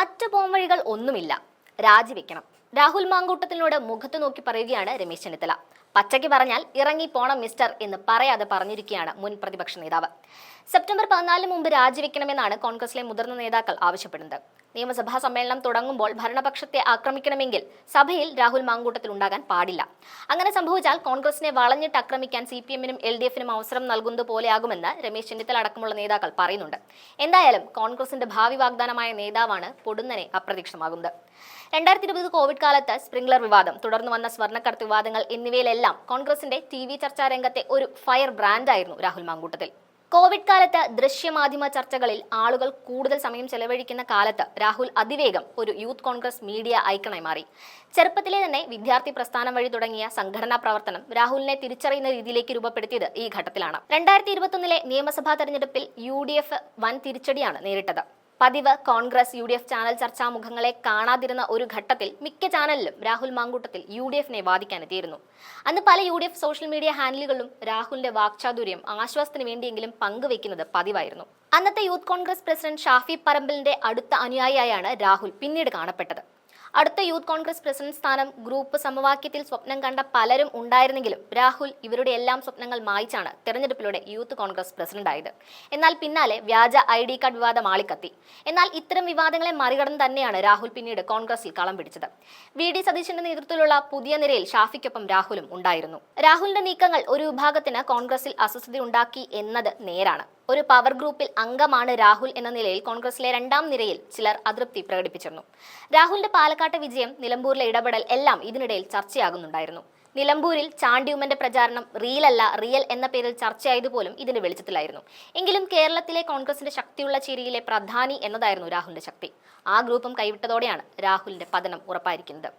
മറ്റു പോംവഴികൾ ഒന്നുമില്ല. രാജിവെക്കണം. രാഹുൽ മാങ്കൂട്ടത്തിനോട് മുഖത്ത് നോക്കി പറയുകയാണ് രമേശ് ചെന്നിത്തല. പച്ചയ്ക്ക് പറഞ്ഞാൽ ഇറങ്ങി പോണം മിസ്റ്റർ എന്ന് പറയാതെ പറഞ്ഞിരിക്കുകയാണ് മുൻ പ്രതിപക്ഷ നേതാവ്. സെപ്റ്റംബർ പതിനാലിന് മുമ്പ് രാജിവെക്കണമെന്നാണ് കോൺഗ്രസിലെ മുതിർന്ന നേതാക്കൾ ആവശ്യപ്പെടുന്നത്. നിയമസഭാ സമ്മേളനം തുടങ്ങുമ്പോൾ ഭരണപക്ഷത്തെ ആക്രമിക്കണമെങ്കിൽ സഭയിൽ രാഹുൽ മാങ്കൂട്ടത്തിൽ ഉണ്ടാകാൻ പാടില്ല. അങ്ങനെ സംഭവിച്ചാൽ കോൺഗ്രസിനെ വളഞ്ഞിട്ട് ആക്രമിക്കാൻ സി പി എമ്മിനും എൽ ഡി എഫിനും അവസരം നൽകുന്നത് പോലെയാകുമെന്ന് രമേശ് ചെന്നിത്തല അടക്കമുള്ള നേതാക്കൾ പറയുന്നുണ്ട്. എന്തായാലും കോൺഗ്രസിന്റെ ഭാവി വാഗ്ദാനമായ നേതാവാണ് പൊടുന്നനെ അപ്രതീക്ഷമാകുന്നത് രണ്ടായിരത്തി ഇരുപത് കോവിഡ് കാലത്ത് സ്പ്രിംഗ്ലർ വിവാദം തുടർന്നു വന്ന സ്വർണക്കടത്ത് വിവാദങ്ങൾ എന്നിവയിലെല്ലാം കോൺഗ്രസിന്റെ ടി വി ചർച്ചാ രംഗത്തെ ഒരു ഫയർ ബ്രാൻഡായിരുന്നു രാഹുൽ മാങ്കൂട്ടത്തിൽ. കോവിഡ് കാലത്ത് ദൃശ്യമാധ്യമ ചർച്ചകളിൽ ആളുകൾ കൂടുതൽ സമയം ചെലവഴിക്കുന്ന കാലത്ത് രാഹുൽ അതിവേഗം ഒരു യൂത്ത് കോൺഗ്രസ് മീഡിയ ഐക്കണായി മാറി. ചെറുപ്പത്തിലെ തന്നെ വിദ്യാർത്ഥി പ്രസ്ഥാനം വഴി തുടങ്ങിയ സംഘടനാ പ്രവർത്തനം രാഹുലിനെ തിരിച്ചറിയുന്ന രീതിയിലേക്ക് രൂപപ്പെടുത്തിയത് ഈ ഘട്ടത്തിലാണ്. രണ്ടായിരത്തി ഇരുപത്തൊന്നിലെ നിയമസഭാ തെരഞ്ഞെടുപ്പിൽ യു ഡി എഫ് വൻ തിരിച്ചടിയാണ് നേരിട്ടത്. പതിവ് Congress U D F channel ചർച്ചാ മുഖങ്ങളെ കാണാതിരുന്ന ഒരു ഘട്ടത്തിൽ മിക്ക ചാനലിലും രാഹുൽ മാങ്കൂട്ടത്തിൽ യു ഡി എഫിനെ വാദിക്കാനെത്തിയിരുന്നു അന്ന് പല U D F social media ഹാൻഡിലുകളിലും രാഹുലിന്റെ വാക്ചാതുര്യം ആശ്വാസത്തിന് വേണ്ടിയെങ്കിലും പങ്കുവെക്കുന്നത് പതിവായിരുന്നു. അന്നത്തെ യൂത്ത് കോൺഗ്രസ് പ്രസിഡന്റ് ഷാഫി പറമ്പലിന്റെ അടുത്ത അനുയായിയായാണ് രാഹുൽ പിന്നീട് കാണപ്പെട്ടത്. അടുത്ത യൂത്ത് കോൺഗ്രസ് പ്രസിഡന്റ് സ്ഥാനം ഗ്രൂപ്പ് സമവാക്യത്തിൽ സ്വപ്നം കണ്ട പലരും ഉണ്ടായിരുന്നെങ്കിലും രാഹുൽ ഇവരുടെ എല്ലാം സ്വപ്നങ്ങൾ മായിച്ചാണ് തെരഞ്ഞെടുപ്പിലൂടെ യൂത്ത് കോൺഗ്രസ് പ്രസിഡന്റായത്. എന്നാൽ പിന്നാലെ വ്യാജ ഐ ഡി കാർഡ് വിവാദം ആളിക്കത്തി. എന്നാൽ ഇത്തരം വിവാദങ്ങളെ മറികടന്ന് തന്നെയാണ് രാഹുൽ പിന്നീട് കോൺഗ്രസിൽ കളം പിടിച്ചത്. വി. ഡി. സതീശന്റെ നേതൃത്വത്തിലുള്ള പുതിയ നിരയിൽ ഷാഫിക്കൊപ്പം രാഹുലും ഉണ്ടായിരുന്നു. രാഹുലിന്റെ നീക്കങ്ങൾ ഒരു വിഭാഗത്തിന് കോൺഗ്രസിൽ അസ്വസ്ഥത ഉണ്ടാക്കി എന്നത് നേരാണ്. ഒരു പവർ ഗ്രൂപ്പിൽ അംഗമാണ് രാഹുൽ എന്ന നിലയിൽ കോൺഗ്രസിലെ രണ്ടാം നിരയിൽ ചിലർ അതൃപ്തി പ്രകടിപ്പിച്ചിരുന്നു. രാഹുലിന്റെ പാലക്കാട്ടെ വിജയം നിലമ്പൂരിലെ ഇടപെടൽ എല്ലാം ഇതിനിടയിൽ ചർച്ചയാകുന്നുണ്ടായിരുന്നു. നിലമ്പൂരിൽ ചാണ്ടിയുമ്മന്റെ പ്രചാരണം റീലല്ല റിയൽ എന്ന പേരിൽ ചർച്ചയായതുപോലും ഇതിന്റെ വെളിച്ചത്തിലായിരുന്നു. എങ്കിലും കേരളത്തിലെ കോൺഗ്രസിന്റെ ശക്തിയുള്ള ചേരിയിലെ പ്രധാനി എന്നതായിരുന്നു രാഹുലിന്റെ ശക്തി. ആ ഗ്രൂപ്പും കൈവിട്ടതോടെയാണ് രാഹുലിന്റെ പതനം ഉറപ്പായിരിക്കുന്നത്.